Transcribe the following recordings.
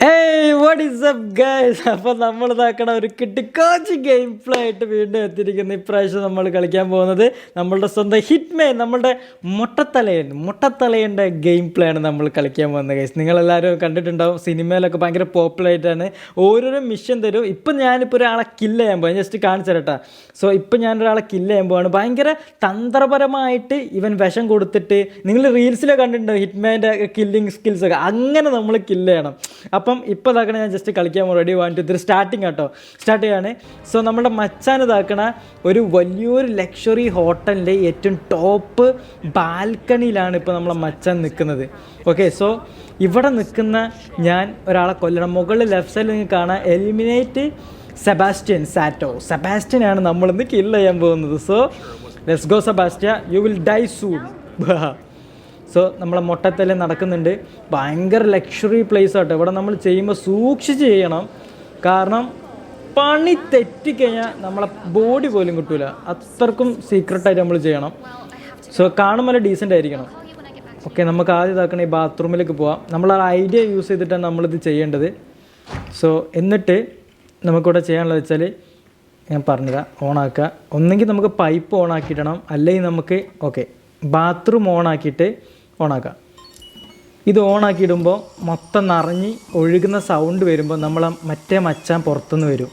Hey! What is up guys അപ്പോൾ നമ്മൾ ഇതാക്കണ ഒരു കിട്ടിക്കാച്ച് ഗെയിം പ്ലേ ആയിട്ട് വീണ്ടും എത്തിയിരിക്കുന്നു. ഇപ്രാവശ്യം നമ്മൾ കളിക്കാൻ പോകുന്നത് നമ്മളുടെ സ്വന്തം ഹിറ്റ്മേൻ നമ്മളുടെ മുട്ടത്തലയൻ മുട്ടത്തലയന്റെ ഗെയിം പ്ലേ ആണ് നമ്മൾ കളിക്കാൻ പോകുന്നത് ഗൈസ് നിങ്ങളെല്ലാവരും കണ്ടിട്ടുണ്ടാവും സിനിമയിലൊക്കെ ഭയങ്കര പോപ്പുലർ ആയിട്ടാണ്. ഓരോരോ മിഷൻ തരും. ഇപ്പം ഞാനിപ്പോൾ ഒരാളെ കില്ല് ചെയ്യാൻ പോകും ജസ്റ്റ് കാണിച്ചു തരട്ടാ. സോ ഇപ്പം ഞാനൊരാളെ കില്ല് ചെയ്യാൻ പോവാണ്. ഭയങ്കര തന്ത്രപരമായിട്ട് ഇവൻ വിഷം കൊടുത്തിട്ട് നിങ്ങൾ റീൽസിലൊക്കെ കണ്ടിട്ടുണ്ടാവും ഹിറ്റ്മാന്റെ കില്ലിങ് സ്കിൽസ് ഒക്കെ? അങ്ങനെ നമ്മൾ കില്ല് ചെയ്യണം. അപ്പം ഇപ്പോൾ ഞാൻ ജസ്റ്റ് കളിക്കാൻ റെഡി വാൻ ടു ഇതിൽ സ്റ്റാർട്ടിങ് കേട്ടോ സ്റ്റാർട്ട് ചെയ്യാണ്. സോ നമ്മുടെ മച്ചാൻ ഇതാക്കണ ഒരു വലിയൊരു ലക്ഷറി ഹോട്ടലിന്റെ ഏറ്റവും ടോപ്പ് ബാൽക്കണിയിലാണ് ഇപ്പോൾ നമ്മളെ മച്ചാൻ നിൽക്കുന്നത് ഓക്കെ സോ ഇവിടെ നിൽക്കുന്ന ഞാൻ ഒരാളെ കൊല്ലണം. മുകളിൽ ലെഫ്റ്റ് സൈഡിൽ നിങ്ങൾക്ക് കാണാം. എലിമിനേറ്റ് സെബാസ്റ്റ്യൻ സാറ്റോ സെബാസ്റ്റ്യനാണ് നമ്മളിന്ന് കില്ല് ചെയ്യാൻ പോകുന്നത്. So let's go Sebastian you will die soon so നമ്മളെ മൊട്ടത്തല നടക്കുന്നുണ്ട്. ഭയങ്കര ലക്ഷറി പ്ലേസ് ആട്ടോ. ഇവിടെ നമ്മൾ ചെയ്യുമ്പോൾ സൂക്ഷിച്ച് ചെയ്യണം. കാരണം പണി തെറ്റിക്കഴിഞ്ഞാൽ നമ്മളെ ബോഡി പോലും കിട്ടൂല. അത്രക്കും സീക്രട്ടായിട്ട് നമ്മൾ ചെയ്യണം. സോ കാണുമ്പോൾ ഡീസന്റ് ആയിരിക്കണം. ഓക്കെ നമുക്ക് ആദ്യം ഇതാക്കണ ഈ ബാത്റൂമിലേക്ക് പോവാം. നമ്മൾ ആ ഐഡിയ യൂസ് ചെയ്തിട്ടാണ് നമ്മളിത് ചെയ്യേണ്ടത്. സോ എന്നിട്ട് നമുക്കിവിടെ ചെയ്യാനുള്ളത് വെച്ചാൽ ഞാൻ പറഞ്ഞുതരാം ഓണാക്കുക. ഒന്നെങ്കിൽ നമുക്ക് പൈപ്പ് ഓണാക്കിയിടണം. അല്ലെങ്കിൽ നമുക്ക് ഓക്കെ ബാത്റൂം ഓണാക്കിയിട്ട് ഓണാക്കാം. ഇത് ഓണാക്കിയിടുമ്പോൾ മൊത്തം നിറഞ്ഞ് ഒഴുകുന്ന സൗണ്ട് വരുമ്പോൾ നമ്മൾ മറ്റേ മച്ചാൻ പുറത്തുനിന്ന് വരും.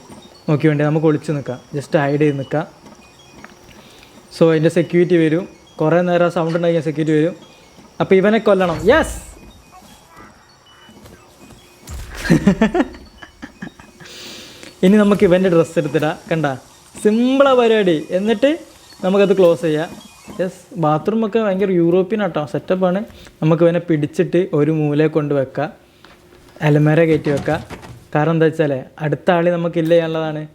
നോക്കി വേണ്ടി നമുക്ക് ഒളിച്ച് നിൽക്കാം ജസ്റ്റ് ഹൈഡ് ചെയ്ത് നിൽക്കാം സോ അതിന്റെ സെക്യൂരിറ്റി വരും. കുറേ നേരം സൗണ്ട് ഉണ്ടാക്കിയ സെക്യൂരിറ്റി വരും. അപ്പോൾ ഇവനെ കൊല്ലണം. യെസ് ഇനി നമുക്ക് ഇവന്റെ ഡ്രസ്സ് എടുത്തിടാം. കണ്ട? സിമ്പിളാ പരിപാടി. എന്നിട്ട് നമുക്കത് ക്ലോസ് ചെയ്യാം. യെസ് ബാത്റൂം ഒക്കെ ഭയങ്കര യൂറോപ്യൻ ആട്ടോ. സെറ്റപ്പാണ് നമുക്ക് ഇവനെ പിടിച്ചിട്ട് ഒരു മൂലയെ കൊണ്ട് വെക്കാം. അലമേര കയറ്റി വെക്കാം. കാരണം എന്താ വെച്ചാൽ അടുത്ത ആളി നമുക്ക് ഇല്ല ചെയ്യാനുള്ളതാണ്.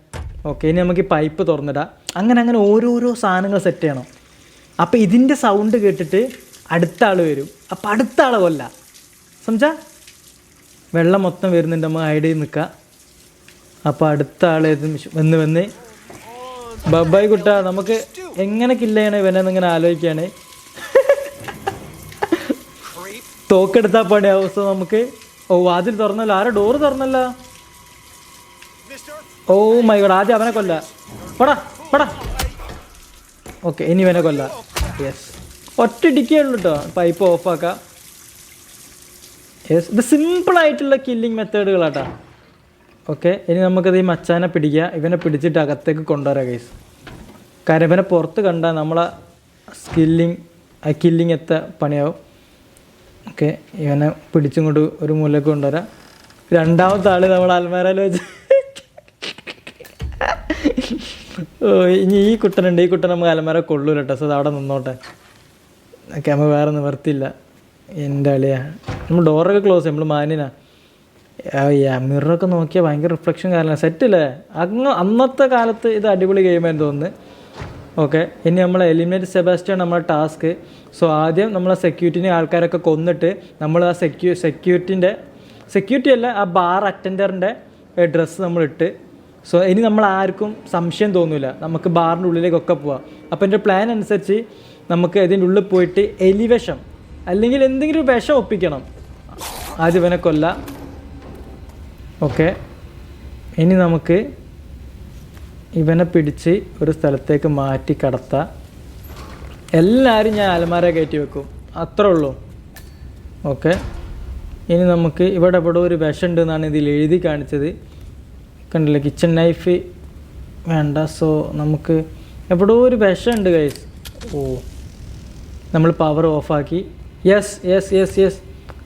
ഓക്കെ ഇനി നമുക്ക് ഈ പൈപ്പ് തുറന്നിടാം. അങ്ങനെ അങ്ങനെ ഓരോരോ സാധനങ്ങൾ സെറ്റ് ചെയ്യണം. അപ്പോൾ ഇതിന്റെ സൗണ്ട് കേട്ടിട്ട് അടുത്ത ആൾ വരും. അപ്പോൾ അടുത്ത ആൾ കൊല്ല. സംസാ വെള്ളം മൊത്തം വരുന്നുണ്ട്. നമ്മൾ ഹൈഡ് നിൽക്കുക അപ്പോൾ അടുത്ത ആൾ വന്ന് വന്ന് ബബായ് കുട്ട നമുക്ക് എങ്ങനെ കില്ല ചെയ്യണേ ഇവനെ ഇങ്ങനെ ആലോചിക്കുകയാണ് തോക്കെടുത്താൽ പണി അവസ്ഥ നമുക്ക്. ഓ വാതിൽ തുറന്നല്ലോ. ആരോ ഡോറ് തുറന്നല്ല? ഓ മൈ ഗോഡ് ആദ്യം അവനെ കൊല്ല. പടാ പടാ. ഓക്കെ ഇനി ഇവനെ കൊല്ല. യെസ് ഒറ്റ ഡിക്കേ ഉള്ളൂ കേട്ടോ പൈപ്പ് ഓഫാക്കാം യെസ് ഇത് സിമ്പിളായിട്ടുള്ള കില്ലിങ് മെത്തേഡുകളാട്ടാ ഓക്കെ ഇനി നമുക്കത് ഈ മച്ചാനെ പിടിക്കുക. ഇവനെ പിടിച്ചിട്ട് അകത്തേക്ക് കൊണ്ടുവരാം ഗൈസ് കാരണം ഇവനെ പുറത്ത് കണ്ടാൽ നമ്മളെ സ്കില്ലിങ് ആ കില്ലിങ് എത്ത പണിയാവും. ഓക്കെ ഇവനെ പിടിച്ചുകൊണ്ട് ഒരു മൂലക്ക് കൊണ്ടുവരാം. രണ്ടാമത്തെ ആൾ നമ്മൾ അൽമാരയിൽ വെച്ച് ഇനി ഈ കുട്ടനുണ്ട്. ഈ കുട്ടൻ നമുക്ക് അലമാര കൊള്ളൂല കേട്ടോ. സോ അവിടെ നിന്നോട്ടെ. ഓക്കെ നമുക്ക് വേറെ നിവർത്തിയില്ല എന്റെ അളിയാ. നമ്മൾ ഡോറൊക്കെ ക്ലോസ് നമ്മൾ മാന്യനാ. മിററൊക്കെ നോക്കിയാൽ ഭയങ്കര റിഫ്ലക്ഷൻ കാരണം സെറ്റല്ലേ അങ്ങ് അന്നത്തെ കാലത്ത് ഇത് അടിപൊളി ഗെയിമായിരുന്നു തോന്നുന്നു. ഓക്കെ ഇനി നമ്മൾ എലിമിനേറ്റ് സെബാസ്റ്റ്യാണ് നമ്മളെ ടാസ്ക് സോ ആദ്യം നമ്മളെ സെക്യൂരിറ്റിനെ ആൾക്കാരൊക്കെ കൊന്നിട്ട് നമ്മൾ ആ സെക്യൂ സെക്യൂരിറ്റിന്റെ സെക്യൂരിറ്റി അല്ല ആ ബാർ അറ്റൻഡറിന്റെ ഡ്രസ്സ് നമ്മളിട്ട്. സോ ഇനി നമ്മൾ ആർക്കും സംശയം തോന്നില്ല നമുക്ക് ബാറിന്റെ ഉള്ളിലേക്കൊക്കെ പോവാം. അപ്പോൾ എന്റെ പ്ലാൻ അനുസരിച്ച് നമുക്ക് ഇതിന്റെ ഉള്ളിൽ പോയിട്ട് എലിവേഷം അല്ലെങ്കിൽ എന്തെങ്കിലും വിഷം ഒപ്പിക്കണം. ആദ്യം ഇവനെ കൊല്ലാം. ഓക്കെ. ഇനി നമുക്ക് ഇവനെ പിടിച്ച് ഒരു സ്ഥലത്തേക്ക് മാറ്റി കടത്താം. എല്ലാവരും ഞാൻ അലമാര കയറ്റി വെക്കും. അത്രേ ഉള്ളൂ. ഓക്കെ. ഇനി നമുക്ക് ഇവിടെ ഇവിടെ ഒരു വിഷമുണ്ട് എന്നാണ് ഇതിൽ എഴുതി കാണിച്ചത്. കണ്ടില്ലേ കിച്ചൺ നൈഫ് വേണ്ട. സോ നമുക്ക് എവിടെയോ ഒരു വിഷമുണ്ട് കൈസ് ഓ. നമ്മൾ പവർ ഓഫാക്കി യെസ് യെസ് യെസ് യെസ്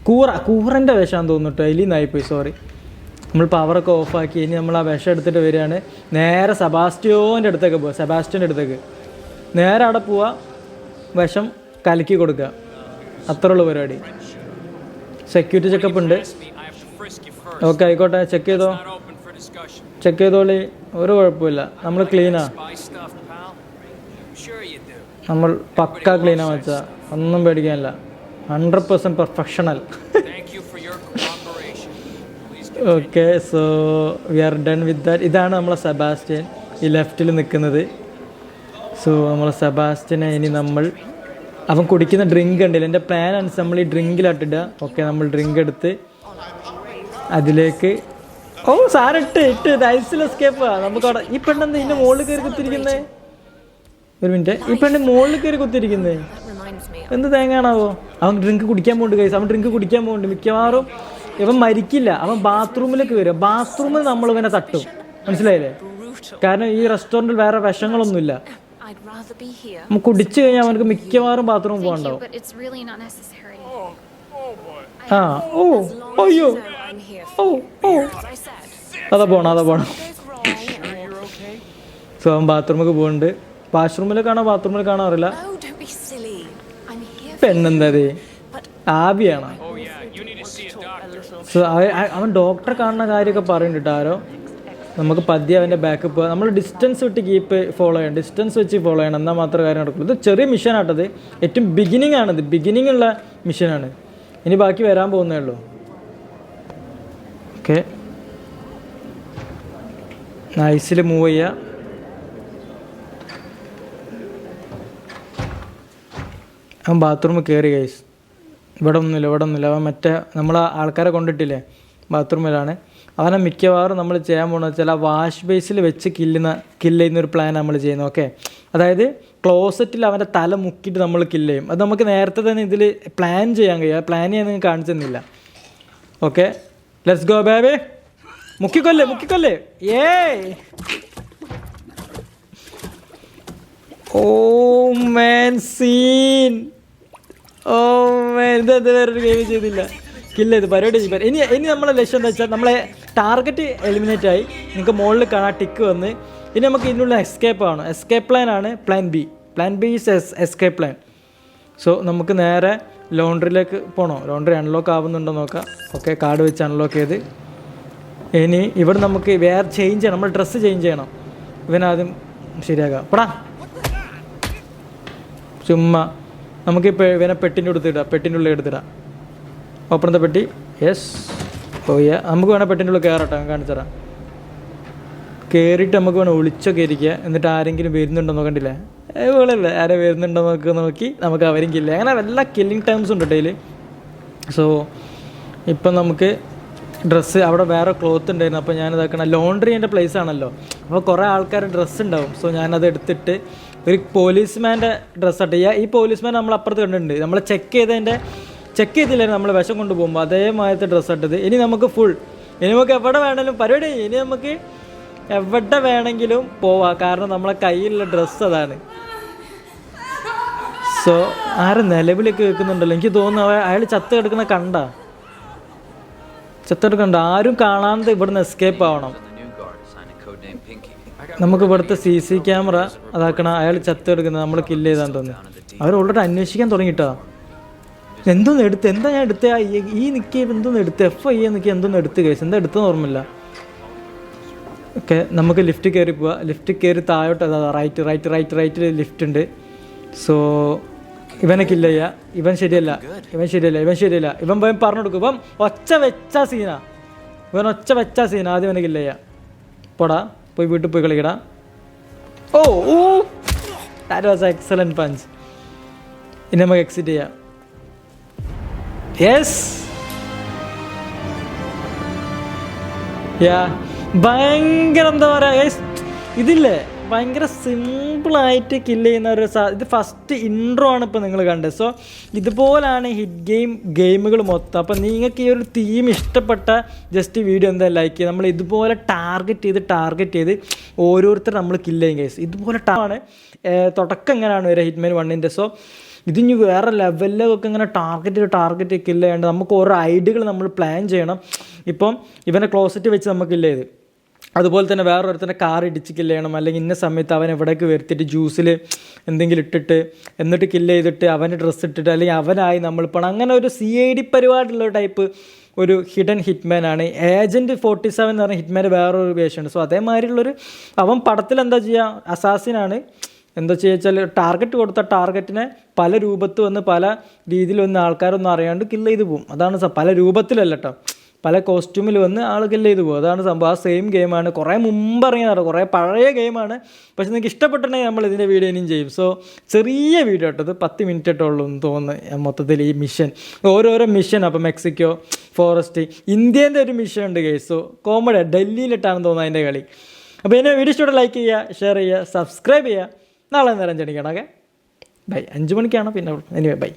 കൂറ കൂറന്റെ വിഷമാണെന്ന് തോന്നിട്ടോ അതിൽ നായിപ്പോയി സോറി നമ്മൾ പവറൊക്കെ ഓഫാക്കി ഇനി നമ്മൾ ആ വിഷം എടുത്തിട്ട് വരികയാണ്. നേരെ സെബാസ്റ്റിയോന്റെ അടുത്തേക്ക് പോവുക സെബാസ്റ്റ്യന്റെ അടുത്തേക്ക്. നേരെ അവിടെ പോവുക വിഷം കലക്കി കൊടുക്കുക. അത്രേ ഉള്ളൂ പരിപാടി. സെക്യൂരിറ്റി ചെക്കപ്പ് ഉണ്ട്. ഓക്കെ ആയിക്കോട്ടെ ചെക്ക് ചെയ്തോ. ചെക്ക് ചെയ്തോളി. ഒരു കുഴപ്പമില്ല. നമ്മൾ ക്ലീനാ നമ്മൾ പക്ക ക്ലീനാ വെച്ചാൽ ഒന്നും പേടിക്കാനില്ല. Hundred percent perfectional okay so we are done with that ഇതാണ് നമ്മളെ സെബാസ്റ്റ്യൻ. ഈ ലെഫ്റ്റിൽ നിൽക്കുന്നത്. സോ നമ്മളെ സെബാസ്റ്റ്യനെ ഇനി നമ്മൾ അവൻ കുടിക്കുന്ന ഡ്രിങ്ക് ഉണ്ടല്ലോ. എന്റെ പ്ലാൻ അനുസരിച്ച് നമ്മൾ ഈ ഡ്രിങ്കിലിട്ടിടുക ഓക്കെ നമ്മൾ ഡ്രിങ്ക് എടുത്ത് അതിലേക്ക് ഓ സാറിട്ട് ഇട്ട് നൈസിൽ എസ്കേപ്പാ നമുക്ക് അവിടെ ഈ പെണ്ണെന്താ ഇതിന്റെ മുകളിൽ കയറി കുത്തിരിക്കുന്നേ ഒരു മിനിറ്റ് ഈ പെണ്ണ് മുകളിൽ കയറി കുത്തിരിക്കുന്നേ. എന്ത് തേങ്ങാണാവോ അവൻ ഡ്രിങ്ക് കുടിക്കാൻ പോകുന്നുണ്ട് കൈസ് അവൻ ഡ്രിങ്ക് കുടിക്കാൻ പോകുന്നുണ്ട് മിക്കവാറും ഇവൻ മരിക്കില്ല. അവൻ ബാത്റൂമിലേക്ക് വരും. ബാത്റൂമിൽ നമ്മൾ ഇവനെ തട്ടും. മനസ്സിലായില്ലേ? കാരണം ഈ റെസ്റ്റോറന്റിൽ വേറെ വിഷങ്ങളൊന്നുമില്ല. കുടിച്ചു കഴിഞ്ഞാൽ അവനക്ക് മിക്കവാറും ബാത്റൂം പോകണ്ടാവും. ആ ഓ അയ്യോ. ഓ ഓ. അതാ പോണം അതാ പോണം. സോ അവൻ ബാത്റൂമിലേക്ക് പോകുന്നുണ്ട് വാഷ്റൂമിൽ കാണാൻ ബാത്റൂമിൽ കാണാറില്ല അറിയില്ല. Oh, പെണ്ണെന്താ ഇത്? സോ അവൻ ഡോക്ടറെ കാണുന്ന കാര്യമൊക്കെ പറയുന്നുണ്ട് ആരോ. നമുക്ക് പതിയെ അവന്റെ ബാക്ക് പോകാം നമ്മൾ ഡിസ്റ്റൻസ് വിട്ട് കീപ്പ് ഫോളോ ചെയ്യണം. ഡിസ്റ്റൻസ് വെച്ച് ഫോളോ ചെയ്യണം. എന്നാൽ മാത്രമേ കാര്യം നടക്കുള്ളൂ. ഇത് ചെറിയ മിഷൻ ആട്ടത് ഏറ്റവും ബിഗിനിങ് ആണിത്. ബിഗിനിങ് ഉള്ള മിഷനാണ് ഇനി ബാക്കി വരാൻ പോകുന്നേ ഉള്ളൂ. ഓക്കെ നൈസിൽ മൂവ് ചെയ്യുക അവൻ ബാത്റൂമിൽ കയറി ഗൈസ് ഇവിടെ ഒന്നുമില്ല ഇവിടെ ഒന്നുമില്ല അവൻ മറ്റേ നമ്മൾ ആൾക്കാരെ കൊണ്ടിട്ടില്ലേ? ബാത്റൂമിലാണ്. അവനെ മിക്കവാറും നമ്മൾ ചെയ്യാൻ പോകുന്നത് വെച്ചാൽ ആ വാഷ് ബേസിൽ വെച്ച് കില്ലുന്ന കില്ല് ചെയ്യുന്ന ഒരു പ്ലാൻ നമ്മൾ ചെയ്യുന്നത് ഓക്കെ അതായത് ക്ലോസറ്റിൽ അവന്റെ തല മുക്കിയിട്ട് നമ്മൾ കില്ല് ചെയ്യും. അത് നമുക്ക് നേരത്തെ തന്നെ ഇതിൽ പ്ലാൻ ചെയ്യാൻ കഴിയും. പ്ലാൻ ചെയ്യാൻ നിങ്ങൾക്ക് കാണിച്ചു തന്നില്ല. ഓക്കെ ലെറ്റ്സ് ഗോ ബേബി മുക്കിക്കൊല്ലേ മുക്കിക്കൊല്ലേ. ഏ ഓ മാൻ സീൻ ഓ എന്താ വേറൊരു ഗെയിം ചെയ്തില്ല. കില്ല ഇത് പരിപാടി ചെയ്യും. ഇനി ഇനി നമ്മളെ ലക്ഷ്യം എന്താ വെച്ചാൽ നമ്മളെ ടാർഗറ്റ് എലിമിനേറ്റ് ആയി. നിങ്ങൾക്ക് മുകളിൽ കാണാൻ ടിക്ക് വന്ന്. ഇനി നമുക്ക് ഇതിനുള്ള എസ്കേപ്പ് ആണ്. എസ്കേപ്പ് പ്ലാൻ ആണ് plan B plan B is S escape plan so നമുക്ക് നേരെ ലോണ്ടറിയിലേക്ക് പോകണോ ലോണ്ടറി അൺലോക്ക് ആവുന്നുണ്ടോ നോക്കാം. ഓക്കെ കാർഡ് വെച്ച് അൺലോക്ക് ചെയ്ത്. ഇനി ഇവിടെ നമുക്ക് വേറെ ചേഞ്ച് ചെയ്യണം. നമ്മൾ ഡ്രസ്സ് ചേഞ്ച് ചെയ്യണം. ഇവനാദ്യം ശരിയാക്കാം. പടാ. ചുമ്മാ. നമുക്കിപ്പോൾ ഇവനെ പെട്ടിന്റെ എടുത്തിടാം പെട്ടിന്റെ ഉള്ളിൽ എടുത്തിടാം. ദ പെട്ടി? യെസ് ഓ യാ നമുക്ക് വേണേൽ പെട്ടിന്റെ ഉള്ളിൽ കയറട്ടെ കാണിച്ചു തരാം. കയറിയിട്ട് നമുക്ക് വേണം ഒളിച്ചൊക്കെ ഇരിക്കുക എന്നിട്ട് ആരെങ്കിലും വരുന്നുണ്ടോ നോക്കണ്ടില്ലേ ഏപോലെ ആരെ വരുന്നുണ്ടോ നോക്കി നോക്കി നമുക്ക് അവരും കില്ല അങ്ങനെ എല്ലാ കില്ലിങ് ടൈംസ് ഉണ്ട് ഡെയിലി സോ ഇപ്പം നമുക്ക് ഡ്രസ്സ് അവിടെ വേറെ ക്ലോത്ത് ഉണ്ടായിരുന്നു. അപ്പോൾ ഞാനിതാക്കണം ലോണ്ടറി എന്റെ പ്ലേസ് ആണല്ലോ. അപ്പോൾ കുറേ ആൾക്കാർ ഡ്രസ്സ് ഉണ്ടാവും. സോ ഞാനത് എടുത്തിട്ട് ഒരു പോലീസ്മാന്റെ ഡ്രസ്സ് ആട്ടെ. ഈ- പോലീസ്മാൻ നമ്മൾ അപ്പുറത്ത് കണ്ടിട്ടുണ്ട്. നമ്മൾ ചെക്ക് ചെയ്തതിന്റെ ചെക്ക് ചെയ്തില്ലായിരുന്നു നമ്മൾ വിഷം കൊണ്ടുപോകുമ്പോൾ. അതേമാതിരത്തെ ഡ്രസ്സ് ഇട്ടത് ഇനി നമുക്ക് ഫുൾ ഇനി നമുക്ക് എവിടെ വേണമെങ്കിലും പരിപാടി. ഇനി നമുക്ക് എവിടെ വേണമെങ്കിലും പോവാം. കാരണം നമ്മളെ കയ്യിലുള്ള ഡ്രസ്സ് അതാണ്. സോ ആര് നിലവിലേക്ക് വെക്കുന്നുണ്ടല്ലോ എനിക്ക് തോന്നുന്നു അയാൾ ചത്ത് കിടക്കുന്ന കണ്ട? ചത്ത് കിടക്കണ്ട. ആരും കാണാതെ ഇവിടുന്ന് എസ്കേപ്പ് ആവണം. നമുക്ക് ഇവിടുത്തെ സി സി ക്യാമറ അതാക്കണ അയാൾ ചത്തെടുക്കുന്നത് നമ്മൾ കില്ല് ചെയ്താൽ തോന്നുന്നു. അവർ ഓൾറെഡി അന്വേഷിക്കാൻ തുടങ്ങിയിട്ടാ. എന്തോന്ന് എടുത്ത് എന്താ ഞാൻ എടുത്ത? ഈ നിൽക്കി എന്തോന്ന് എടുത്ത്? എഫ് ഐ നിൽക്കി എന്തോന്ന് എടുത്ത് കേസ് എന്താ എടുത്തെന്ന് ഓർമ്മയില്ല. ഓക്കെ നമുക്ക് ലിഫ്റ്റ് കയറി പോവാ. ലിഫ്റ്റ് കയറി താഴോട്ട് അതാ right right right right lift ഉണ്ട്. സോ ഇവനെ കില്ല ചെയ്യുക ഇവൻ ശരിയല്ല. ഇവൻ ശരിയല്ല ഇവൻ ശരിയല്ല. ഇവൻ പോയി പറഞ്ഞു കൊടുക്കും. ഇവൻ ഒച്ച വെച്ച സീനാ ഇവൻ ഒച്ച വെച്ച സീനാ ആദ്യം ഇവനെ കില്ല പോടാ. പോയി വീട്ടിൽ പോയി കളിക്കടാ. Oh oh that was excellent punch ഇനി നമുക്ക് എക്സിറ്റ് ചെയ്യാം. യെസ് യാ ഭയങ്കര എന്താ പറയുക ഇതില്ലേ? ഭയങ്കര സിമ്പിളായിട്ട് കില്ല് ചെയ്യുന്ന ഒരു സാ ഇത് ഫസ്റ്റ് ഇൻട്രോ ആണ് ഇപ്പോൾ നിങ്ങൾ കണ്ടത്. സോ ഇതുപോലാണ് ഹിറ്റ് ഗെയിം ഗെയിമുകൾ മൊത്തം. അപ്പോൾ നിങ്ങൾക്ക് ഈ ഒരു തീം ഇഷ്ടപ്പെട്ട ജസ്റ്റ് വീഡിയോ എന്താ ലൈക്ക് ചെയ്യുക. നമ്മൾ ഇതുപോലെ ടാർഗറ്റ് ചെയ്ത് ടാർഗറ്റ് ചെയ്ത് ഓരോരുത്തർ നമ്മൾ കില്ല് ചെയ്യും കേസ് ഇതുപോലെ ടാണ് തുടക്കം എങ്ങനെയാണ് വരിക ഹിറ്റ്മാൻ വണ്ണിന്റെ സോ ഇത് ഇനി വേറെ ലെവലിലൊക്കെ ഇങ്ങനെ ടാർഗറ്റ് ചെയ്ത് ടാർഗറ്റ് കില്ല ചെയ്യേണ്ടത് നമുക്ക് ഓരോ ഐഡിയകൾ നമ്മൾ പ്ലാൻ ചെയ്യണം. ഇപ്പം ഇവനെ ക്ലോസറ്റ് വെച്ച് നമുക്കില്ല ഇത് അതുപോലെ തന്നെ വേറൊരുത്തന്റെ കാർ ഇടിച്ച് കില്ല് ചെയ്യണം. അല്ലെങ്കിൽ ഇന്ന സമയത്ത് അവൻ എവിടേക്ക് വരുത്തിയിട്ട് ജ്യൂസിൽ എന്തെങ്കിലും ഇട്ടിട്ട് എന്നിട്ട് കില്ല് ചെയ്തിട്ട് അവന്റെ ഡ്രസ്സ് ഇട്ടിട്ട് അല്ലെങ്കിൽ അവനായി നമ്മൾ പോകണം അങ്ങനെ ഒരു സി ഐ ഡി പരിപാടിയുള്ള ടൈപ്പ് ഒരു ഹിഡൻ ഹിറ്റ്മാൻ ആണ്. ഏജന്റ് ഫോർട്ടി സെവൻ എന്ന് പറഞ്ഞ ഹിറ്റ്മാൻ വേറൊരു വേഷമുണ്ട് സോ അതേമാതിരിയുള്ളൊരു അവൻ പടത്തിൽ എന്താ ചെയ്യുക അസാസിനാണ് എന്താ ചെയ്യുക ടാർഗറ്റ് കൊടുത്ത ടാർഗറ്റിനെ പല രൂപത്ത് വന്ന് പല രീതിയിൽ വന്ന് ആൾക്കാരൊന്നും അറിയാണ്ട് കില്ല് ചെയ്ത് പോകും അതാണ് പല രൂപത്തിലല്ല കേട്ടോ പല കോസ്റ്റ്യൂമിൽ വന്ന് ആളുകൾ ചെയ്തു പോകും അതാണ് സംഭവം. ആ സെയിം ഗെയിമാണ് കുറേ മുമ്പ് ഇറങ്ങിയതാണ് കുറേ പഴയ ഗെയിമാണ് പക്ഷെ നിങ്ങൾക്ക് ഇഷ്ടപ്പെട്ടിട്ടുണ്ടെങ്കിൽ നമ്മൾ ഇതിന്റെ വീഡിയോ ഇനിയും ചെയ്യും. സോ ചെറിയ വീഡിയോ ഇട്ടത് പത്ത് മിനിറ്റ് ഇട്ടുള്ളൂ എന്ന് തോന്നുന്നു മൊത്തത്തിൽ ഈ മിഷൻ ഓരോരോ മിഷൻ അപ്പോൾ മെക്സിക്കോ ഫോറസ്റ്റ് ഇന്ത്യേന്റെ ഒരു മിഷൻ ഉണ്ട് കേസ് സോ കോമഡി ഡൽഹിയിലിട്ടാണെന്ന് തോന്നുന്നു അതിന്റെ കളി. അപ്പോൾ എന്നെ വീഡിയോ ഇഷ്ടം ലൈക്ക് ചെയ്യുക ഷെയർ ചെയ്യുക സബ്സ്ക്രൈബ് ചെയ്യുക. നാളെ നേരം ചെണിക്കണം ഓക്കെ ബൈ അഞ്ച് മണിക്കാണ്. പിന്നെ എനിവേ ബൈ